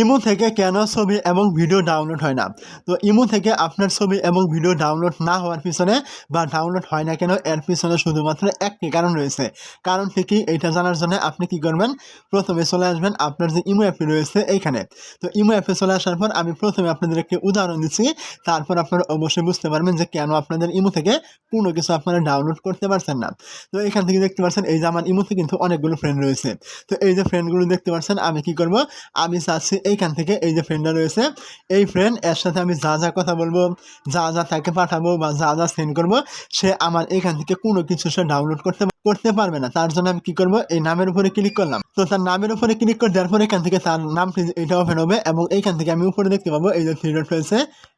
Imo থেকে কেন ছবি এবং ভিডিও ডাউনলোড হয় না? তো ইমো থেকে আপনার ছবি এবং ভিডিও ডাউনলোড না হওয়ার পিছনে বা ডাউনলোড হয় না কেন, এর পিছনে শুধুমাত্র একটি কারণ রয়েছে। কারণটি কি এটা জানার জন্য আপনি কি করবেন? প্রথমে চলে আসবেন আপনার যে ইমো অ্যাপটি রয়েছে এইখানে। তো ইমো অ্যাপে চলে আসার পর আমি প্রথমে আপনাদের একটি উদাহরণ দিচ্ছি। তারপর আপনারা অবশ্যই বুঝতে পারবেন যে কেন আপনাদের ইমো থেকে কোনো কিছু আপনারা ডাউনলোড করতে পারছেন না। তো এখান থেকে দেখতে পাচ্ছেন, এই যে আমার ইমোতে কিন্তু অনেকগুলো ফ্রেন্ড রয়েছে। তো এই যে ফ্রেন্ডগুলো দেখতে পাচ্ছেন, আমি কি করব? আমি চাচ্ছি এইখান থেকে এই যে ফ্রেন্ডটা রয়েছে, এই ফ্রেন্ড এর সাথে আমি যা যা কথা বলব, যা যা তাকে পাঠাবো বা যা যা সেন্ড করব, সে আমার এখান থেকে কোনো কিছু সে ডাউনলোড করতে করতে পারবে না। তার জন্য আমি কি করব, এই নামের উপরে ক্লিক করলাম। তো তার নামের উপরে ক্লিক করে দেওয়ার পরে এখান থেকে তার নামটি এটা ওপেন হবে এবং এইখান থেকে আমি উপরে দেখতে পাবো, এই যে থ্রি ডট রয়েছে,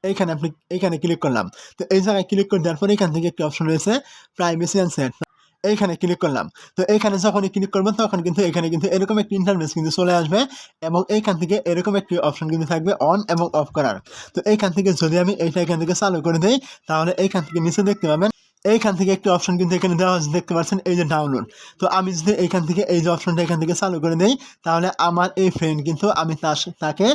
এইখানে আপনি, এইখানে ক্লিক করলাম। তো এই জায়গায় ক্লিক করে দেওয়ার পরে এখান থেকে একটি অপশন রয়েছে প্রাইভেসি অ্যান্ড সেট এইখানে ক্লিক করলাম। তো এইখানে যখনই ক্লিক করবেন, তখন কিন্তু এখানে কিন্তু এরকম একটি ইন্টারফেস কিন্তু চলে আসবে এবং এইখান থেকে এরকম একটি অপশন কিন্তু থাকবে অন এবং অফ করার। তো এইখান থেকে যদি আমি এইটা এখান থেকে চালু করে দিই, তাহলে এইখান থেকে নিচে দেখতে পাবেন এইখান থেকে একটি অপশন কিন্তু এখানে দেওয়া আছে দেখতে পাচ্ছেন, এই যে ডাউনলোড তো আমি যদি এইখান থেকে এই যে অপশনটা এখান থেকে চালু করে দিই, তাহলে আমার এই ফ্রেন্ড কিন্তু আমি তার তাকে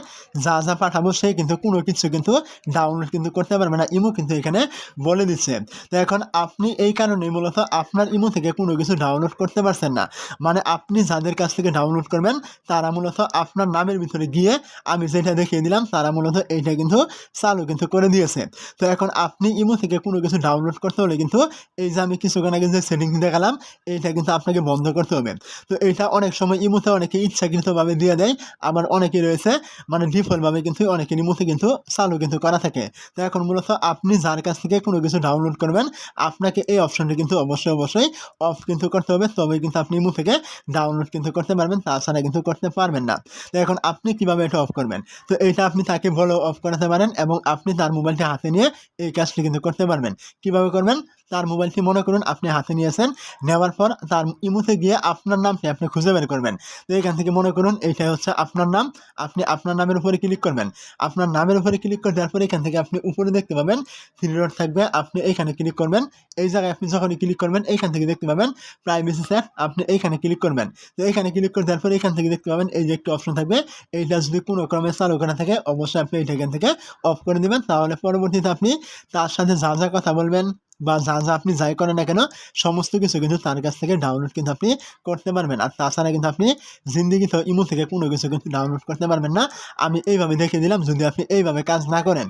যা যা পাঠাবো, সে কিন্তু কোনো কিছু কিন্তু ডাউনলোড কিন্তু করতে পারবে না। ইমো কিন্তু এখানে বলে দিচ্ছে। তো এখন আপনি এই কারণে মূলত আপনার ইমো থেকে কোনো কিছু ডাউনলোড করতে পারছেন না। মানে আপনি যাদের কাছ থেকে ডাউনলোড করবেন, তারা মূলত আপনার নামের ভিতরে গিয়ে আমি যেটা দেখিয়ে দিলাম, তারা মূলত এইটা কিন্তু চালু কিন্তু করে দিয়েছে। তো এখন আপনি ইমো থেকে কোনো কিছু ডাউনলোড করতে হলে কিন্তু এই যে আমি কিছুক্ষণ আগে যে সেটিংস দেখালাম এইটা কিন্তু আপনাকে বন্ধ করতে হবে। তো এইটা অনেক সময় ইমোতে অনেকে ইচ্ছাকৃতভাবে দিয়ে দেয়, আবার অনেকে রয়েছে মানে ডিফল্টভাবে কিন্তু অনেকের ইমোতে কিন্তু চালু কিন্তু করা থাকে। তো এখন মূলত আপনি যার কাছ থেকে কোনো কিছু ডাউনলোড করবেন, আপনাকে এই অপশনটি কিন্তু অবশ্যই অবশ্যই অফ কিন্তু করতে হবে, তবেই কিন্তু আপনি ইমো থেকে ডাউনলোড কিন্তু করতে পারবেন, তাছাড়া কিন্তু করতে পারবেন না। তো এখন আপনি কীভাবে এটা অফ করবেন? তো এইটা আপনি তাকে বলেও অফ করাতে পারেন, এবং আপনি তার মোবাইলটি হাতে নিয়ে এই কাজটি কিন্তু করতে পারবেন। কীভাবে করবেন? তার মোবাইলটি মনে করুন আপনি হাতে নিয়েছেন? নেওয়ার পর তার ইমোতে গিয়ে আপনার নামটি আপনি খুঁজে বের করবেন? তো এখান থেকে মনে করুন এইটাই হচ্ছে আপনার নাম। আপনি আপনার নামের উপরে ক্লিক করবেন। আপনার নামের উপরে ক্লিক করে দেওয়ার পরে এখান থেকে আপনি উপরে দেখতে পাবেন থ্রি ডট থাকবে। আপনি এইখানে ক্লিক করবেন। এই জায়গায় আপনি যখনই ক্লিক করবেন, এইখান থেকে দেখতে পাবেন প্রাইভেসি স্যার আপনি এইখানে ক্লিক করবেন। তো এইখানে ক্লিক করে দেওয়ার পরে এখান থেকে দেখতে পাবেন এই যে একটি অপশন থাকবে। এইটা যদি কোনো ক্রমে চালু করা থাকে, অবশ্যই আপনি এইটা এখান থেকে অফ করে দেবেন। তাহলে পরবর্তীতে আপনি তার সাথে যা যা কথা বলবেন বা যা যা আপনি যাই করেন না কেন, সমস্ত কিছু কিন্তু তার কাছ থেকে ডাউনলোড কিন্তু আপনি করতে পারবেন। আর তাছাড়া কিন্তু আপনি জিন্দিগিতে ইমো থেকে কোনো কিছু কিন্তু ডাউনলোড করতে পারবেন না। আমি এইভাবে দেখে দিলাম, যদি আপনি এইভাবে কাজ না করেন।